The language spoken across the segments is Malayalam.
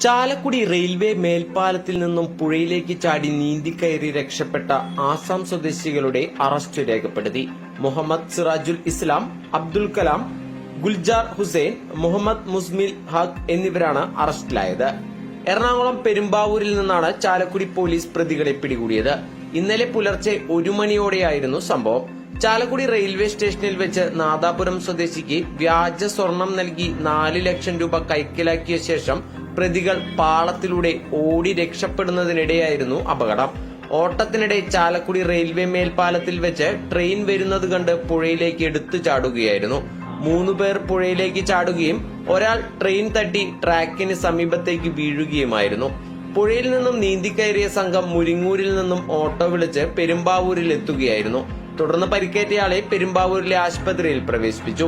ചാലക്കുടി റെയിൽവേ മേൽപ്പാലത്തിൽ നിന്നും പുഴയിലേക്ക് ചാടി നീന്തിക്കയറി രക്ഷപ്പെട്ട ആസാം സ്വദേശികളുടെ അറസ്റ്റ് രേഖപ്പെടുത്തി. മുഹമ്മദ് സിറാജുൽ ഇസ്ലാം അബ്ദുൽ കലാം ഗുൽജാർ ഹുസൈൻ മുഹമ്മദ് മുസ്മിൽ ഹഖ് എന്നിവരാണ് അറസ്റ്റിലായത്. എറണാകുളം പെരുമ്പാവൂരിൽ നിന്നാണ് ചാലക്കുടി പോലീസ് പ്രതികളെ പിടികൂടിയത്. ഇന്നലെ പുലർച്ചെ ഒരു മണിയോടെയായിരുന്നു സംഭവം. ചാലക്കുടി റെയിൽവേ സ്റ്റേഷനിൽ വെച്ച് നാദാപുരം സ്വദേശിക്ക് വ്യാജ സ്വർണം നൽകി നാല് ലക്ഷം രൂപ കൈക്കലാക്കിയ ശേഷം പ്രതികൾ പാളത്തിലൂടെ ഓടി രക്ഷപ്പെടുന്നതിനിടെയായിരുന്നു അപകടം. ഓട്ടത്തിനിടെ ചാലക്കുടി റെയിൽവേ മേൽപ്പാലത്തിൽ വെച്ച് ട്രെയിൻ വരുന്നത് കണ്ട് പുഴയിലേക്ക് എടുത്തു ചാടുകയായിരുന്നു. മൂന്നു പേർ പുഴയിലേക്ക് ചാടുകയും ഒരാൾ ട്രെയിൻ തട്ടി ട്രാക്കിന് സമീപത്തേക്ക് വീഴുകയുമായിരുന്നു. പുഴയിൽ നിന്നും നീന്തിക്കയറിയ സംഘം മുരിങ്ങൂരിൽ നിന്നും ഓട്ടോ വിളിച്ച് പെരുമ്പാവൂരിൽ എത്തുകയായിരുന്നു തുടർന്ന് പരിക്കേറ്റയാളെ പെരുമ്പാവൂരിലെ ആശുപത്രിയിൽ പ്രവേശിപ്പിച്ചു.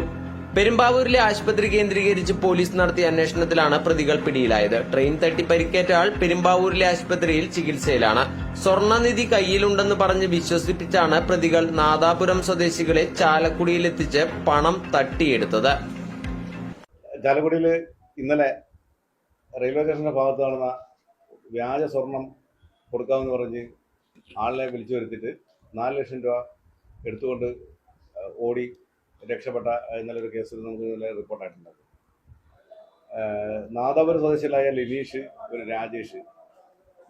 പെരുമ്പാവൂരിലെ ആശുപത്രി കേന്ദ്രീകരിച്ച് പോലീസ് നടത്തിയ അന്വേഷണത്തിലാണ് പ്രതികൾ പിടിയിലായത്. ട്രെയിൻ തട്ടി പരിക്കേറ്റ ആൾ പെരുമ്പാവൂരിലെ ആശുപത്രിയിൽ ചികിത്സയിലാണ്. സ്വർണനിധി കയ്യിലുണ്ടെന്ന് പറഞ്ഞ് വിശ്വസിപ്പിച്ചാണ് പ്രതികൾ നാദാപുരം സ്വദേശികളെ ചാലക്കുടിയിലെത്തിച്ച് പണം തട്ടിയെടുത്തത്. ചാലക്കുടിയിൽ ഇന്നലെ റെയിൽവേ സ്റ്റേഷന്റെ ഭാഗത്ത് നടന്ന വ്യാജ സ്വർണം കൊടുക്കാമെന്ന് പറഞ്ഞ് ആളിനെ വിളിച്ചു വരുത്തിയിട്ട് നാല് ലക്ഷം രൂപ എടുത്തുകൊണ്ട് ഓടി രക്ഷപ്പെട്ട ഇന്നലെ ഒരു കേസിൽ നമുക്ക് ഇന്നലെ റിപ്പോർട്ടായിട്ടുണ്ടായിരുന്നു നാദാപുരം സ്വദേശികളായ ലിനീഷ് ഒരു രാജേഷ്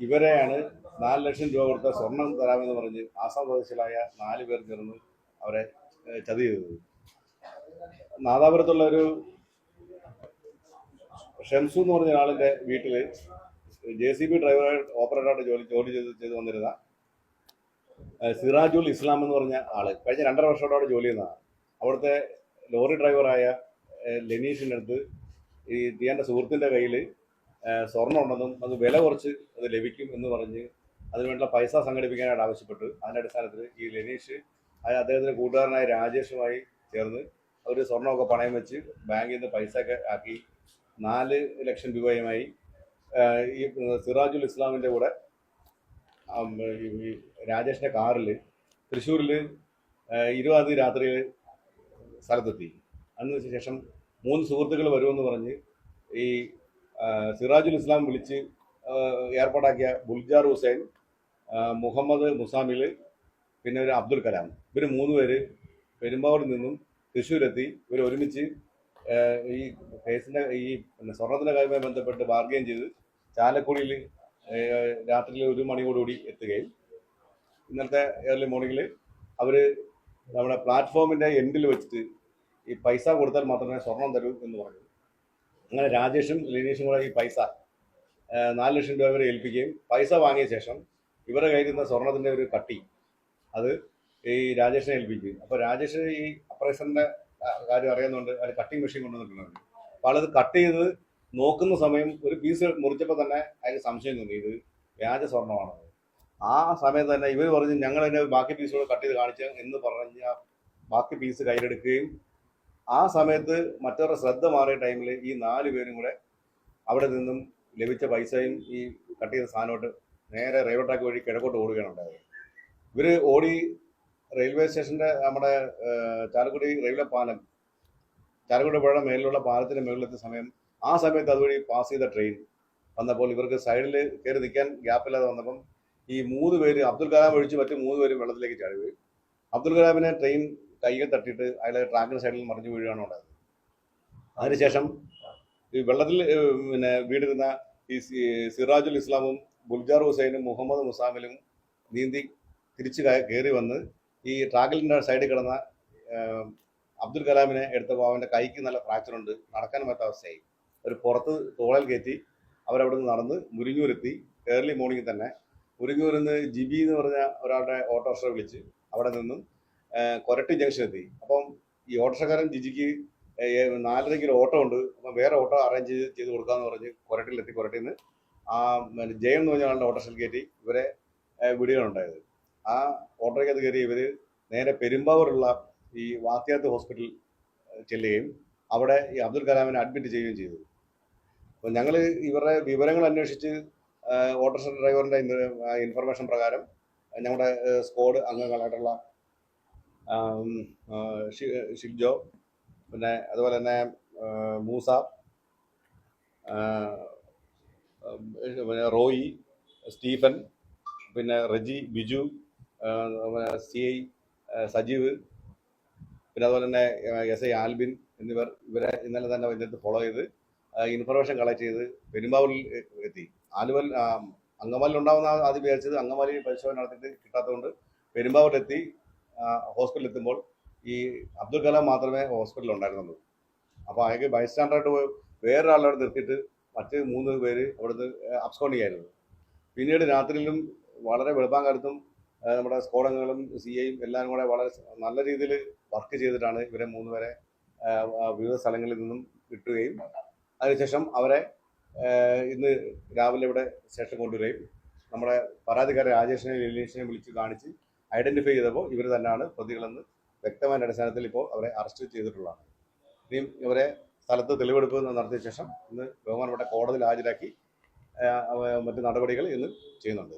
ഇവരെയാണ് നാല് ലക്ഷം രൂപ കൊടുത്ത സ്വർണം തരാമെന്ന് പറഞ്ഞ് ആസാം സ്വദേശികളായ നാല് പേർ ചേർന്ന് അവരെ ചതി ചെയ്തത്. നാദാപുരത്തുള്ള ഒരു ഷംസു എന്ന് പറഞ്ഞ ഒരാളിന്റെ വീട്ടിൽ ജെ സി ബി ഡ്രൈവറായിട്ട് ഓപ്പറേറ്ററായിട്ട് ജോലി ജോലി ചെയ്ത് ചെയ്ത് വന്നിരുന്ന സിറാജുൽ ഇസ്ലാം എന്ന് പറഞ്ഞ ആൾ. കഴിഞ്ഞ രണ്ടര വർഷത്തോടെ ജോലി ചെയ്യുന്നതാണ്. അവിടുത്തെ ലോറി ഡ്രൈവറായ ലെനീഷിന്റെ അടുത്ത് ഈ തീയന്റെ സുഹൃത്തിന്റെ കയ്യിൽ സ്വർണം ഉണ്ടെന്നും അത് വില കുറച്ച് അത് ലഭിക്കും എന്ന് പറഞ്ഞ് അതിനുവേണ്ടിയുള്ള പൈസ സംഘടിപ്പിക്കാനായിട്ട് ആവശ്യപ്പെട്ടു. അതിന്റെ അടിസ്ഥാനത്തിൽ ഈ ലെനീഷ് അദ്ദേഹത്തിന്റെ കൂട്ടുകാരനായ രാജേഷുമായി ചേർന്ന് അവർ സ്വർണമൊക്കെ പണയം വെച്ച് ബാങ്കിൽ നിന്ന് പൈസ ഒക്കെ ആക്കി നാല് ലക്ഷം രൂപയുമായി ഈ സിറാജുൽ ഇസ്ലാമിന്റെ കൂടെ രാജേഷിന്റെ കാറിൽ തൃശ്ശൂരിൽ ഇരുപതാം രാത്രിയിൽ സ്ഥലത്തെത്തി. അതിന് ശേഷം മൂന്ന് സുഹൃത്തുക്കൾ വരുമെന്ന് പറഞ്ഞ് ഈ സിറാജുൽ ഇസ്ലാം വിളിച്ച് ഏർപ്പാടാക്കിയ ബുൽജാർ ഹുസൈൻ മുഹമ്മദ് മുസാമിൽ പിന്നെ ഒരു അബ്ദുൽ കലാം. ഇവർ മൂന്ന് പേര് പെരുമ്പാവൂരിൽ നിന്നും തൃശ്ശൂരെത്തി. ഇവർ ഒരുമിച്ച് ഈ കേസിന്റെ ഈ സ്വർണത്തിന്റെ കാര്യവുമായി ബന്ധപ്പെട്ട് ബാർഗെയിൻ ചെയ്ത് ചാലക്കുടിയിൽ രാത്രിയിൽ ഒരു മണിയോടുകൂടി എത്തുകയും ഇന്നത്തെ ഏർലി മോർണിംഗിൽ അവർ നമ്മുടെ പ്ലാറ്റ്ഫോമിന്റെ എൻഡിൽ വെച്ചിട്ട് ഈ പൈസ കൊടുത്താൽ മാത്രമേ സ്വർണം തരൂ എന്ന് പറഞ്ഞു. അങ്ങനെ രാജേഷും ലിനീഷും കൂടെ ഈ പൈസ നാല് ലക്ഷം രൂപ വരെ ഏൽപ്പിക്കുകയും പൈസ വാങ്ങിയ ശേഷം ഇവരുടെ കയ്യിൽ സ്വർണത്തിന്റെ ഒരു കട്ടി അത് ഈ രാജേഷിനെ ഏൽപ്പിക്കും അപ്പോൾ രാജേഷ് ഈ അപ്പറേഷന്റെ കാര്യം അറിയുന്നുണ്ട് അത് കട്ടിങ് മെഷീൻ കൊണ്ടുവന്നിട്ടുണ്ട് അപ്പോൾ ആളത് കട്ട് ചെയ്ത് നോക്കുന്ന സമയം ഒരു പീസ് മുറിച്ചപ്പോൾ തന്നെ അതിന് സംശയം തോന്നി ഇത് വ്യാജ സ്വർണമാണത് ആ സമയത്ത് തന്നെ ഇവർ പറഞ്ഞ് ഞങ്ങൾ അതിന്റെ ബാക്കി പീസുകൾ കട്ട് ചെയ്ത് കാണിച്ച എന്ന് പറഞ്ഞ് ബാക്കി പീസ് കയ്യിലെടുക്കുകയും ആ സമയത്ത് മറ്റവരുടെ ശ്രദ്ധ മാറിയ ടൈമിൽ ഈ നാല് പേരും കൂടെ അവിടെ നിന്നും ലഭിച്ച പൈസയും ഈ കട്ട് ചെയ്ത സാധനമായിട്ട് നേരെ റെയിൽവേ ട്രാക്ക് വഴി കിഴക്കോട്ട് ഓടുകയാണ് ഉണ്ടായത്. ഇവർ ഓടി റെയിൽവേ സ്റ്റേഷന്റെ നമ്മുടെ ചാലക്കുടി റെയിൽവേ പാലം ചാലക്കുടി പുഴയുടെ മേലിലുള്ള പാലത്തിന്റെ മുകളിലെത്തിയ സമയം ആ സമയത്ത് അതുവഴി പാസ് ചെയ്ത ട്രെയിൻ വന്നപ്പോൾ ഇവർക്ക് സൈഡിൽ കയറി നിൽക്കാൻ ഗ്യാപ്പില്ലാതെ വന്നപ്പം ഈ മൂന്ന് പേര് അബ്ദുൽ കലാം ഒഴിച്ച് മറ്റ് മൂന്ന് പേര് വെള്ളത്തിലേക്ക് ചാടി വീഴും അബ്ദുൽ കലാമിനെ ട്രെയിൻ കൈകൾ തട്ടിയിട്ട് അയാളെ ട്രാക്കിന് സൈഡിൽ മറിഞ്ഞു വീഴുകയാണ് ഉണ്ടായത്. അതിനുശേഷം ഈ വെള്ളത്തിൽ പിന്നെ വീണിരുന്ന ഈ സിറാജുൽ ഇസ്ലാമും ഗുൽജാർ ഹുസൈനും മുഹമ്മദ് മുസാമിലും നീന്തി തിരിച്ച് കയറി വന്ന് ഈ ട്രാക്കിലിന്റെ സൈഡിൽ കിടന്ന അബ്ദുൽ കലാമിനെ എടുത്ത അവന്റെ കൈക്ക് നല്ല ഫ്രാക്ചറുണ്ട് നടക്കാൻ പറ്റാത്ത അവസ്ഥയായി. ഒരു പുറത്ത് തോളൽ കയറ്റി അവരവിടെ നിന്ന് നടന്ന് മുരിങ്ങൂരെത്തി. ഏർലി മോർണിംഗ് തന്നെ മുരിങ്ങൂരിൽ നിന്ന് ജിബി എന്ന് പറഞ്ഞ ഒരാളുടെ ഓട്ടോറിക്ഷ വിളിച്ച് അവിടെ നിന്നും കൊരട്ടി ജംഗ്ഷൻ എത്തി. അപ്പം ഈ ഓട്ടോക്കാരൻ ജിജിക്ക് നാലര കിലോ ഓട്ടോ ഉണ്ട് അപ്പം വേറെ ഓട്ടോ അറേഞ്ച് ചെയ്ത് കൊടുക്കാന്ന് പറഞ്ഞ് കൊരട്ടിയിലെത്തി കൊരട്ടിയിൽ നിന്ന് ആ ജയം എന്ന് പറഞ്ഞ ആളുടെ ഓട്ടോറിക്ഷയിൽ കയറ്റി ഇവരെ വിടുകയാണുണ്ടായത്. ആ ഓട്ടോയ്ക്കകത്ത് കയറി ഇവർ നേരെ പെരുമ്പാവൂരുള്ള ഈ വാത്യാത്ത് ഹോസ്പിറ്റലിൽ ഏഹ്, ചെല്ലുകയും അവിടെ ഈ അബ്ദുൽ കലാമിനെ അഡ്മിറ്റ് ചെയ്യുകയും ചെയ്തു. അപ്പോൾ ഞങ്ങൾ ഇവരുടെ വിവരങ്ങൾ അന്വേഷിച്ച് ഓട്ടോറിക്ഷ ഡ്രൈവറിന്റെ ഇൻഫർമേഷൻ പ്രകാരം ഞങ്ങളുടെ സ്ക്വാഡ് അംഗങ്ങളായിട്ടുള്ള ഷിൽജോ പിന്നെ അതുപോലെ തന്നെ മൂസ പിന്നെ റോയി സ്റ്റീഫൻ പിന്നെ റജി ബിജു സി ഐ സജീവ് പിന്നെ അതുപോലെ തന്നെ എസ് ഐ ആൽബിൻ എന്നിവർ ഇവരെ ഇന്നലെ തന്നെ ഇതിനകത്ത് ഫോളോ ചെയ്ത് ഇൻഫർമേഷൻ കളക്ട് ചെയ്ത് പെരുമ്പാവൂരിൽ എത്തി. ആലുവൽ അങ്കമാലിൽ ഉണ്ടാവുന്ന ആദ്യം വിചാരിച്ചത് അങ്കമാലി പരിശോധന നടത്തിയിട്ട് കിട്ടാത്തതുകൊണ്ട് പെരുമ്പാവൂരിലെത്തി. ഹോസ്പിറ്റലിൽ എത്തുമ്പോൾ ഈ അബ്ദുൽ കലാം മാത്രമേ ഹോസ്പിറ്റലിൽ ഉണ്ടായിരുന്നുള്ളൂ അപ്പോൾ അയാൾക്ക് ബൈസ്റ്റാൻഡറായിട്ട് വേറൊരാളോട് നിർത്തിയിട്ട് മറ്റ് മൂന്ന് പേര് അവിടുന്ന് അബ്സ്കോണ്ട് ചെയ്യായിരുന്നു. പിന്നീട് രാത്രിയിലും വളരെ വെളുപ്പാങ്കാലത്തും കാലത്തും നമ്മുടെ സ്കോഡങ്ങളും സി ഐയും എല്ലാവരും കൂടെ വളരെ നല്ല രീതിയിൽ വർക്ക് ചെയ്തിട്ടാണ് ഇവരെ മൂന്ന് പേരെ വിവിധ സ്ഥലങ്ങളിൽ നിന്നും കിട്ടുകയും അതിനുശേഷം അവരെ ഇന്ന് രാവിലെ ഇവിടെ സ്റ്റേഷൻ കൊണ്ടുവരികയും നമ്മുടെ പരാതിക്കാരെ രാജേഷിനെ ലലീഷിനെ വിളിച്ച് കാണിച്ച് ഐഡന്റിഫൈ ചെയ്തപ്പോൾ ഇവർ തന്നെയാണ് പ്രതികളെന്ന് വ്യക്തമായ അടിസ്ഥാനത്തിൽ ഇപ്പോൾ അവരെ അറസ്റ്റ് ചെയ്തിട്ടുള്ളതാണ്. ഇനിയും ഇവരെ സ്ഥലത്ത് തെളിവെടുപ്പ് നടത്തിയ ശേഷം ഇന്ന് ബഹുമാനപ്പെട്ട കോടതിയിൽ ഹാജരാക്കി മറ്റു നടപടികൾ ഇന്ന് ചെയ്യുന്നുണ്ട്.